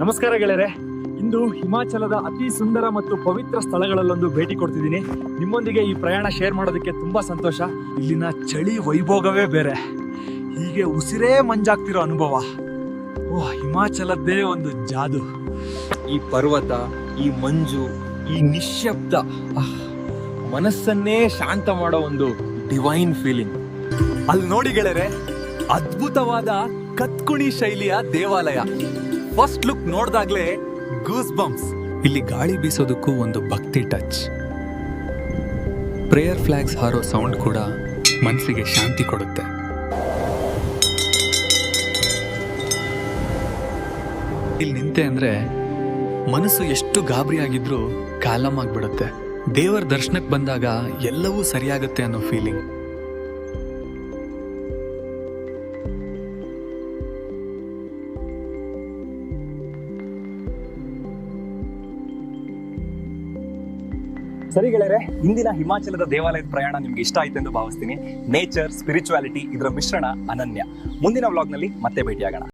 ನಮಸ್ಕಾರ ಗೆಳೆಯರೆ. ಇಂದು ಹಿಮಾಚಲದ ಅತಿ ಸುಂದರ ಮತ್ತು ಪವಿತ್ರ ಸ್ಥಳಗಳಲ್ಲೊಂದು ಭೇಟಿ ಕೊಡ್ತಿದ್ದೀನಿ. ನಿಮ್ಮೊಂದಿಗೆ ಈ ಪ್ರಯಾಣ ಶೇರ್ ಮಾಡೋದಕ್ಕೆ ತುಂಬಾ ಸಂತೋಷ. ಇಲ್ಲಿನ ಚಳಿ ವೈಭೋಗವೇ ಬೇರೆ. ಹೀಗೆ ಉಸಿರೇ ಮಂಜಾಗ್ತಿರೋ ಅನುಭವ. ಓ ಹಿಮಾಚಲದ್ದೇ ಒಂದು ಜಾದು. ಈ ಪರ್ವತ, ಈ ಮಂಜು, ಈ ನಿಶ್ಶಬ್ದ ಮನಸ್ಸನ್ನೇ ಶಾಂತ ಮಾಡೋ ಒಂದು ಡಿವೈನ್ ಫೀಲಿಂಗ್ ಅಲ್ಲಿ ನೋಡಿ ಗೆಳೆಯರೆ, ಅದ್ಭುತವಾದ ಕತ್ಕುಣಿ ಶೈಲಿಯ ದೇವಾಲಯ. ಫಸ್ಟ್ ಲುಕ್ ನೋಡ್ದಾಗ್ಲೇ ಗೂಸ್ ಬಂಪ್ಸ್ ಇಲ್ಲಿ ಗಾಳಿ ಬೀಸೋದಕ್ಕೂ ಒಂದು ಭಕ್ತಿ ಟಚ್ ಪ್ರೇಯರ್ ಫ್ಲಾಗ್ಸ್ ಹಾರೋ ಸೌಂಡ್ ಕೂಡ ಮನಸ್ಸಿಗೆ ಶಾಂತಿ ಕೊಡುತ್ತೆ. ಇಲ್ಲಿ ನಿಂತೆ ಅಂದ್ರೆ ಮನಸ್ಸು ಎಷ್ಟು ಗಾಬರಿಯಾಗಿದ್ರೂ ಕಾಲಮ್ ಆಗ್ಬಿಡುತ್ತೆ. ದೇವರ ದರ್ಶನಕ್ಕೆ ಬಂದಾಗ ಎಲ್ಲವೂ ಸರಿಯಾಗುತ್ತೆ ಅನ್ನೋ ಫೀಲಿಂಗ್ ಸರಿ ಗೆಳೆಯರೆ, ಇಂದಿನ ಹಿಮಾಚಲದ ದೇವಾಲಯದ ಪ್ರಯಾಣ ನಿಮ್ಗೆ ಇಷ್ಟ ಆಯ್ತು ಎಂದು ಭಾವಿಸ್ತೀನಿ. ನೇಚರ್ ಸ್ಪಿರಿಚುವಾಲಿಟಿ ಇದರ ಮಿಶ್ರಣ ಅನನ್ಯ. ಮುಂದಿನ ವ್ಲಾಗ್ನಲ್ಲಿ ಮತ್ತೆ ಭೇಟಿಯಾಗೋಣ.